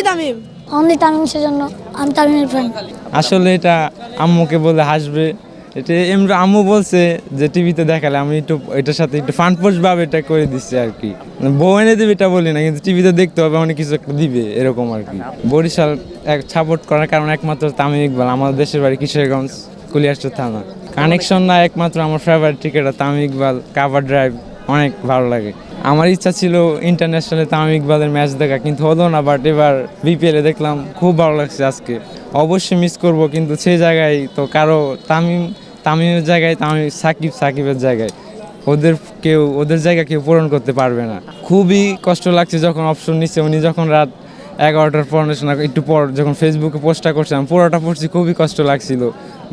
Only Tamim? Only Tamim সেজন্য আমি তামিমের ফ্রেন্ড আসলে এটা আম্মুকে বলে হাসবে। এটা এমনি আম্মু বলছে যে টিভিতে দেখালে আমি একটু এটার সাথে একটু ফান ভাবে এটা করে দিচ্ছি আর কি। বউ এনে দেবে এটা বলি না কিন্তু টিভিতে দেখতে হবে অনেক কিছু একটা দিবে এরকম আর কি। বরিশাল এক সাপোর্ট করার কারণ একমাত্র তামিম ইকবাল আমাদের দেশের বাড়ি কিশোরগঞ্জ কুলিয়াস্টর থানা। কানেকশন না একমাত্র আমার favourite cricketer Tamim Iqbal cover drive অনেক ভালো লাগে। আমার ইচ্ছা ছিল ইন্টারন্যাশনালে তামিম ইকবালের ম্যাচ দেখা, কিন্তু হলো না বাট এবার বিপিএলে দেখলাম খুব ভালো লাগছে আজকে। অবশ্যই মিস করব, কিন্তু সেই জায়গায় তো কারও তামিম, তামিমের জায়গায় তামিম, সাকিব, সাকিবের জায়গায়। ওদের কেউ, ওদের জায়গা কেউ পূরণ করতে পারবে না। খুবই কষ্ট লাগছে যখন অপশন নিচ্ছে, উনি যখন রাত এগারোটার পড়াশোনা একটু পর যখন ফেসবুকে পোস্টটা করছিলাম পুরোটা পড়ছি, খুবই কষ্ট লাগছিল।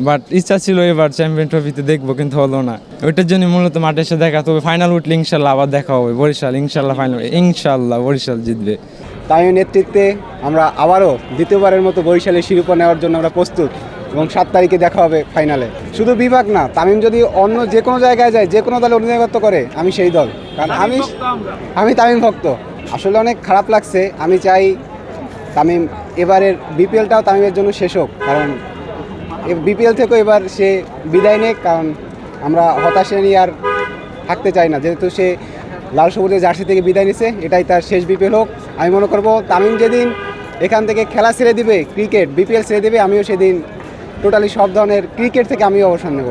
বাট ইচ্ছা ছিল এবার চ্যাম্পিয়ন ট্রফিতে দেখব কিন্তু হলো না। ওইটার জন্য মূলত মাঠে এসে দেখা তবে ফাইনাল উঠলে ইনশাল্লাহ আবার দেখা হবে। বরিশাল ইনশাল্লাহ ফাইনাল ইনশাল্লাহ বরিশাল জিতবে। তামিমের নেতৃত্বে আমরা আবারও দ্বিতীয়বারের মতো বরিশালের শিরোপা নেওয়ার জন্য আমরা প্রস্তুত এবং সাত তারিখে দেখা হবে ফাইনালে শুধু বিভাগ না তামিম যদি অন্য যে কোনো জায়গায় যায় যে কোনো দলে অধিনায়কত্ব করে আমি সেই দল। কারণ আমি আমি তামিম ভক্ত। আসলে অনেক খারাপ লাগছে। আমি চাই তামিম এবারের বিপিএলটাও তামিমের জন্য শেষ হোক। কারণ বিপিএল থেকেও এবার সে বিদায় নেয় কারণ আমরা হতাশে নিয়ে আর থাকতে চাই না। যেহেতু সে লাল সবুজের জার্সি থেকে বিদায় নিছে, এটাই তার শেষ বিপিএল হোক। আমি মনে করব তামিম যেদিন এখান থেকে খেলা ছেড়ে দিবে, ক্রিকেট বিপিএল ছেড়ে দিবে, আমিও সেদিন টোটালি সব ধরনের ক্রিকেট থেকে আমিও অবসর নেব।